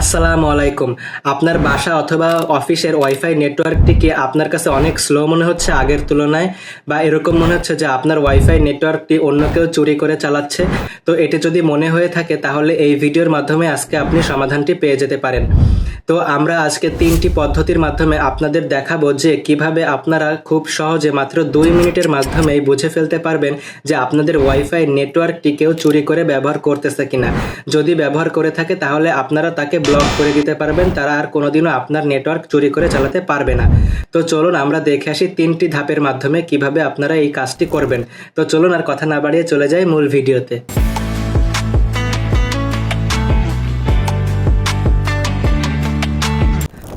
আসসালামু আলাইকুম। আপনার বাসা অথবা অফিসের ওয়াইফাই নেটওয়ার্কটিকে আপনার কাছে অনেক স্লো মনে হচ্ছে আগের তুলনায়? বা এরকম মনে হচ্ছে যে আপনার ওয়াইফাই নেটওয়ার্কটি অন্য কেউ চুরি করে চালাচ্ছে? তো এটি যদি মনে হয়ে থাকে, তাহলে এই ভিডিওর মাধ্যমে আজকে আপনি সমাধানটি পেয়ে যেতে পারেন। তো আমরা আজকে তিনটি পদ্ধতির মাধ্যমে আপনাদের দেখাবো যে কীভাবে আপনারা খুব সহজে মাত্র দুই মিনিটের মাধ্যমেই বুঝে ফেলতে পারবেন যে আপনাদের ওয়াইফাই নেটওয়ার্কটি কেউ চুরি করে ব্যবহার করতেছে কিনা। যদি ব্যবহার করে থাকে তাহলে আপনারা তাকে ব্লক করে দিতে পারবেন, তারা আর কোনোদিনও আপনার নেটওয়ার্ক চুরি করে চালাতে পারবে না। তো চলুন আমরা দেখে আসি তিনটি ধাপের মাধ্যমে কীভাবে আপনারা এই কাজটি করবেন। তো চলুন আর কথা না বাড়িয়ে চলে যাই মূল ভিডিওতে।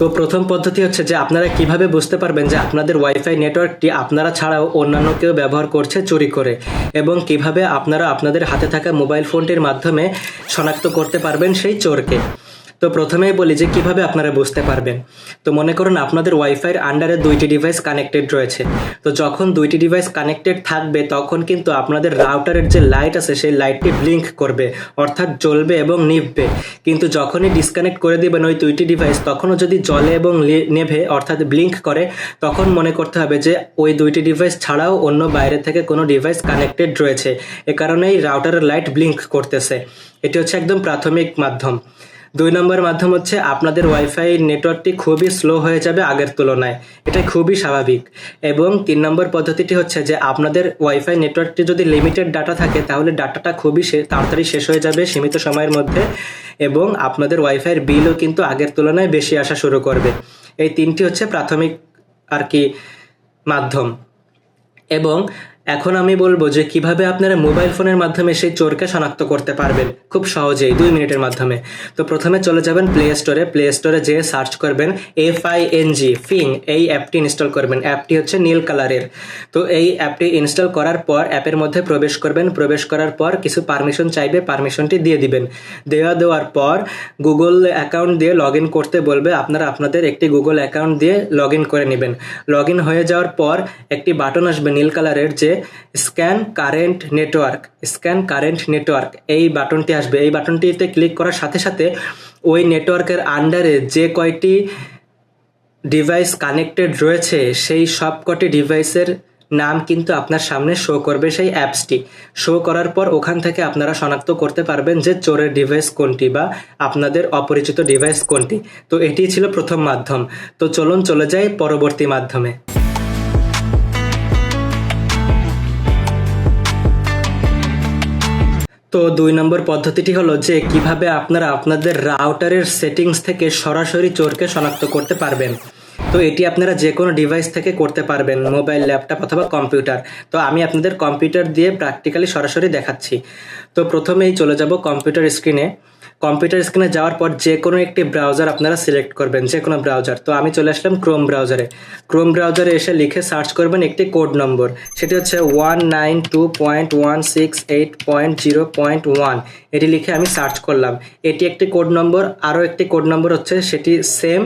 তো প্রথম পদ্ধতি হচ্ছে যে আপনারা কীভাবে বুঝতে পারবেন যে আপনাদের ওয়াইফাই নেটওয়ার্কটি আপনারা ছাড়াও অন্যান্য কেউ ব্যবহার করছে চুরি করে? এবং কীভাবে আপনারা আপনাদের হাতে থাকা মোবাইল ফোনটির মাধ্যমে শনাক্ত করতে পারবেন সেই চোরকে? তো প্রথমেই বলি যে কীভাবে আপনারা বুঝতে পারবেন। তো মনে করুন আপনাদের ওয়াইফাইয়ের আন্ডারে দুইটি ডিভাইস কানেক্টেড রয়েছে। তো যখন দুইটি ডিভাইস কানেক্টেড থাকবে, তখন কিন্তু আপনাদের রাউটারের যে লাইট আছে, সেই লাইটটি ব্লিঙ্ক করবে, অর্থাৎ জ্বলবে এবং নিভবে। কিন্তু যখনই ডিসকানেক্ট করে দিবেন ওই দুইটি ডিভাইস তখনও যদি জলে এবং নেভে, অর্থাৎ ব্লিঙ্ক করে, তখন মনে করতে হবে যে ওই দুইটি ডিভাইস ছাড়াও অন্য বাইরে থেকে কোনো ডিভাইস কানেক্টেড রয়েছে। এ কারণেই রাউটারের লাইট ব্লিঙ্ক করতেছে। এটি হচ্ছে একদম প্রাথমিক মাধ্যম। দুই নম্বর মাধ্যম হচ্ছে আপনাদের ওয়াইফাই নেটওয়ার্কটি খুবই স্লো হয়ে যাবে আগের তুলনায়। এটা খুবই স্বাভাবিক। এবং তিন নম্বর পদ্ধতিটি হচ্ছে যে আপনাদের ওয়াইফাই নেটওয়ার্কটি যদি লিমিটেড ডাটা থাকে, তাহলে ডাটাটা খুবই তাড়াতাড়ি শেষ হয়ে যাবে সীমিত সময়ের মধ্যে এবং আপনাদের ওয়াইফাইয়ের বিলও কিন্তু আগের তুলনায় বেশি আসা শুরু করবে। এই তিনটি হচ্ছে প্রাথমিক আর কি মাধ্যম। এবং এখন আমি বলব যে কীভাবে আপনারা মোবাইল ফোনের মাধ্যমে সেই চোরকে শনাক্ত করতে পারবেন, খুব সহজেই, দুই মিনিটের মাধ্যমে। তো প্রথমে চলে যাবেন প্লে স্টোরে প্লে স্টোরে যেয়ে সার্চ করবেন F I N G Fing এই অ্যাপটি ইনস্টল করবেন। অ্যাপটি হচ্ছে নীল কালারের। তো এই অ্যাপটি ইনস্টল করার পর অ্যাপের মধ্যে প্রবেশ করবেন। প্রবেশ করার পর কিছু পারমিশন চাইবে, পারমিশনটি দিয়ে দিবেন। দেওয়া দেওয়ার পর গুগল অ্যাকাউন্ট দিয়ে লগ ইন করতে বলবে, আপনারা আপনাদের একটি গুগল অ্যাকাউন্ট দিয়ে লগ ইন করে নেবেন। লগ ইন হয়ে যাওয়ার পর একটি বাটন আসবে নীল কালারের, যে scan current network, scan current network. এই বাটনটি আসবে। এই বাটনটিতে ক্লিক করার সাথে সাথে ওই নেটওয়ার্কের আন্ডারে যে কয়টি ডিভাইস কানেক্টেড রয়েছে, সেই সবকটি ডিভাইসের নাম কিন্তু আপনার সামনে শো করবে সেই অ্যাপসটি। শো করার পর ওখান থেকে আপনারা শনাক্ত করতে পারবেন যে চোরের ডিভাইস কোনটি বা আপনাদের অপরিচিত ডিভাইস কোনটি। তো এটি ছিল প্রথম মাধ্যম। তো চলুন চলে যাই পরবর্তী মাধ্যমে। তো দুই নম্বর পদ্ধতিটি হলো যে কীভাবে আপনারা আপনাদের রাউটারের সেটিংস থেকে সরাসরি চোরকে শনাক্ত করতে পারবেন। তো এটি আপনারা যে কোনো ডিভাইস থেকে করতে পারবেন মোবাইল ল্যাপটপ অথবা কম্পিউটার তো আমি আপনাদের কম্পিউটার দিয়ে প্র্যাকটিক্যালি সরাসরি দেখাচ্ছি। তো প্রথমেই চলে যাব কম্পিউটার স্ক্রিনে কম্পিউটার স্ক্রিনে যাওয়ার পর যে কোনো একটি ব্রাউজার আপনারা সিলেক্ট করবেন, যে কোনো ব্রাউজার তো আমি চলে আসলাম ক্রোম ব্রাউজারে ক্রোম ব্রাউজারে এসে লিখে সার্চ করবেন একটি কোড নম্বর সেটি হচ্ছে one nine two point one six eight point zero point one এটি লিখে আমি সার্চ করলাম। এটি একটি কোড নম্বর আরও একটি কোড নম্বর হচ্ছে সেটি সেম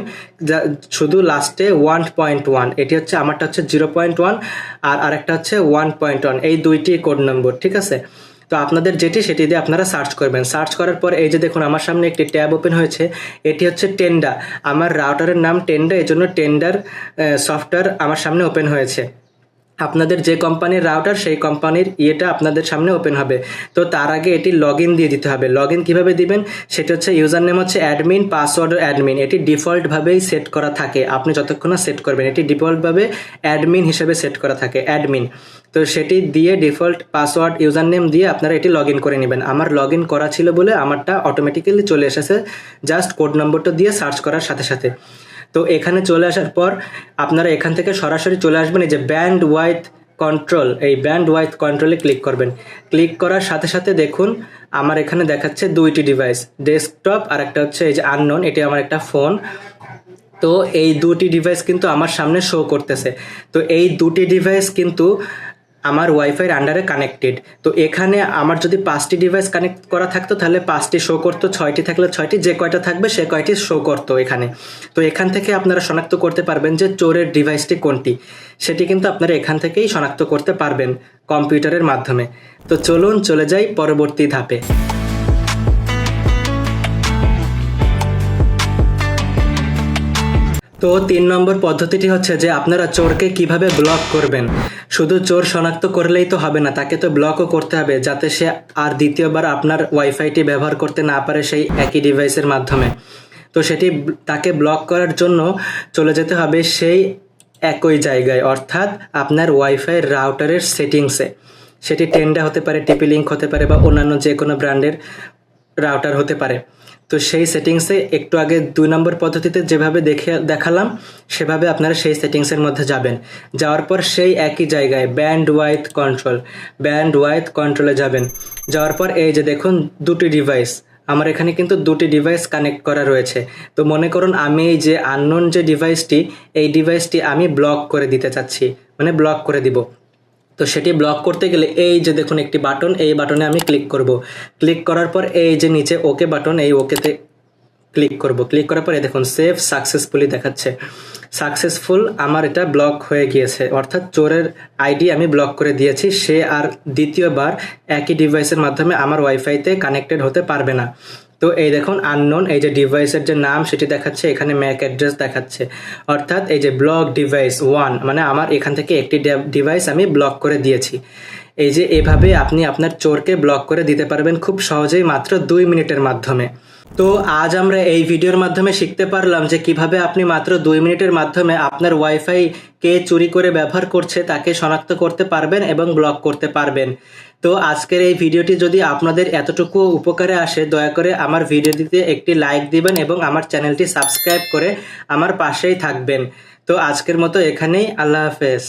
শুধু লাস্টে ওয়ান পয়েন্ট ওয়ান এটি হচ্ছে আমারটা হচ্ছে জিরো পয়েন্ট ওয়ান আর আরেকটা হচ্ছে ওয়ান পয়েন্ট ওয়ান এই দুইটি কোড নম্বর ঠিক আছে? তো আপনাদের যেটি সেটি দিয়ে আপনারা সার্চ করবেন। সার্চ করার পর এই যে দেখুন, আমার সামনে একটি ট্যাব ওপেন হয়েছে। এটি হচ্ছে টেন্ডা আমার রাউটারের নাম টেন্ডা এই জন্য টেন্ডার সফটওয়্যার আমার সামনে ওপেন হয়েছে। আপনাদের যে কোম্পানির রাউটার সেই কোম্পানির ইয়েটা আপনাদের সামনে ওপেন হবে। তো তার আগে এটি লগ দিয়ে দিতে হবে। লগ ইন কীভাবে দিবেন? সেটা হচ্ছে ইউজার নেম হচ্ছে অ্যাডমিন পাসওয়ার্ড অ্যাডমিন এটি ডিফল্টভাবেই সেট করা থাকে। আপনি যতক্ষণ না সেট করবেন, এটি ডিফল্টভাবে অ্যাডমিন হিসেবে সেট করা থাকে অ্যাডমিন তো সেটি দিয়ে ডিফল্ট পাসওয়ার্ড ইউজার নেম দিয়ে আপনারা এটি লগ করে নেবেন। আমার লগ করা ছিল বলে আমারটা অটোমেটিক্যালি চলে এসেছে। জাস্ট কোড নম্বরটা দিয়ে সার্চ করার সাথে সাথে। তো এখানে চলে আসার পর আপনারা এখান থেকে সরাসরি চলে আসবেন, এই যে ব্যান্ড ওয়াইথ কন্ট্রোল, এই ব্যান্ড ওয়াইথ কন্ট্রোলে ক্লিক করবেন। ক্লিক করার সাথে সাথে দেখুন আমার এখানে দেখাচ্ছে দুইটি ডিভাইস, ডেস্কটপ আর একটা হচ্ছে এই যে আননোন, এটি আমার একটা ফোন। তো এই দুটি ডিভাইস কিন্তু আমার সামনে শো করতেছে। তো এই দুটি ডিভাইস কিন্তু আমার ওয়াইফাইয়ের আন্ডারে কানেক্টেড তো এখানে আমার যদি পাঁচটি ডিভাইস কানেক্ট করা থাকতো, তাহলে পাঁচটি শো করতো, ছয়টি থাকলে ছয়টি, যে কয়টা থাকবে সে কয়টি শো করতো এখানে। তো এখান থেকে আপনারা শনাক্ত করতে পারবেন যে চোরের ডিভাইসটি কোনটি। সেটি কিন্তু আপনারা এখান থেকেই শনাক্ত করতে পারবেন কম্পিউটারের মাধ্যমে। তো চলুন চলে যাই পরবর্তী ধাপে। তো তিন নম্বর পদ্ধতিটি হচ্ছে যে আপনারা চোরকে কীভাবে ব্লক করবেন? শুধু চোর শনাক্ত করলেই তো হবে না, তাকে তো ব্লকও করতে হবে যাতে সে আর দ্বিতীয়বার আপনার ওয়াইফাইটি ব্যবহার করতে না পারে সেই একই ডিভাইসের মাধ্যমে। তো সেটি তাকে ব্লক করার জন্য চলে যেতে হবে সেই একই জায়গায়, অর্থাৎ আপনার ওয়াইফাই রাউটারের সেটিংসে সেটি টেন্ডা হতে পারে টিপি লিঙ্ক হতে পারে বা অন্যান্য যে কোনো ব্র্যান্ডের রাউটার হতে পারে। তো সেই সেটিংসে একটু আগে দুই নম্বর পদ্ধতিতে যেভাবে দেখে, দেখালাম, সেভাবে আপনারা সেই সেটিংসের মধ্যে যাবেন। যাওয়ার পর সেই একই জায়গায় ব্যান্ড ওয়াইথ কন্ট্রোল ব্যান্ড ওয়াইথ কন্ট্রোলে যাবেন। যাওয়ার পর এই যে দেখুন, দুটি ডিভাইস আমার এখানে কিন্তু দুটি ডিভাইস কানেক্ট করা রয়েছে। তো মনে করুন, আমি এই যে আননোন যে ডিভাইসটি এই ডিভাইসটি আমি ব্লক করে দিতে চাচ্ছি মানে ব্লক করে দিব। তো সেটি ব্লক করতে গেলে এই যে দেখুন একটি বাটন এই বাটনে আমি ক্লিক করব। ক্লিক করার পর এই যে নিচে ওকে বাটন এই ওকেতে ক্লিক করব। ক্লিক করার পরে দেখুন সেভ সাকসেসফুলি দেখাচ্ছে। সাকসেসফুল আমার এটা ব্লক হয়ে গিয়েছে। অর্থাৎ চোরের আইডি আমি ব্লক করে দিয়েছি। সে আর দ্বিতীয়বার একই ডিভাইসের মাধ্যমে আমার ওয়াইফাইতে কানেক্টেড হতে পারবে না। তো এই দেখুন আননোন এই যে ডিভাইসের যে নাম, সেটি দেখাচ্ছে, এখানে ম্যাক অ্যাড্রেস দেখাচ্ছে। অর্থাৎ এই যে ব্লক ডিভাইস ওয়ান মানে আমার এখান থেকে একটি ডিভাইস আমি ব্লক করে দিয়েছি। এই যে এভাবে আপনি আপনার চোরকে ব্লক করে দিতে পারবেন খুব সহজেই মাত্র দুই মিনিটের মাধ্যমে। তো আজ আমরা এই ভিডিওর মাধ্যমে শিখতে পারলাম যে কীভাবে আপনি মাত্র দুই মিনিটের মাধ্যমে আপনার ওয়াইফাই কে চুরি করে ব্যবহার করছে তাকে শনাক্ত করতে পারবেন এবং ব্লক করতে পারবেন। তো আজকের এই ভিডিওটি যদি আপনাদের এতটুকু উপকারে আসে, দয়া করে আমার ভিডিওটিতে একটি লাইক দিবেন এবং আমার চ্যানেলটি সাবস্ক্রাইব করে আমার পাশেই থাকবেন। তো আজকের মতো এখানেই, আল্লাহ হাফেজ।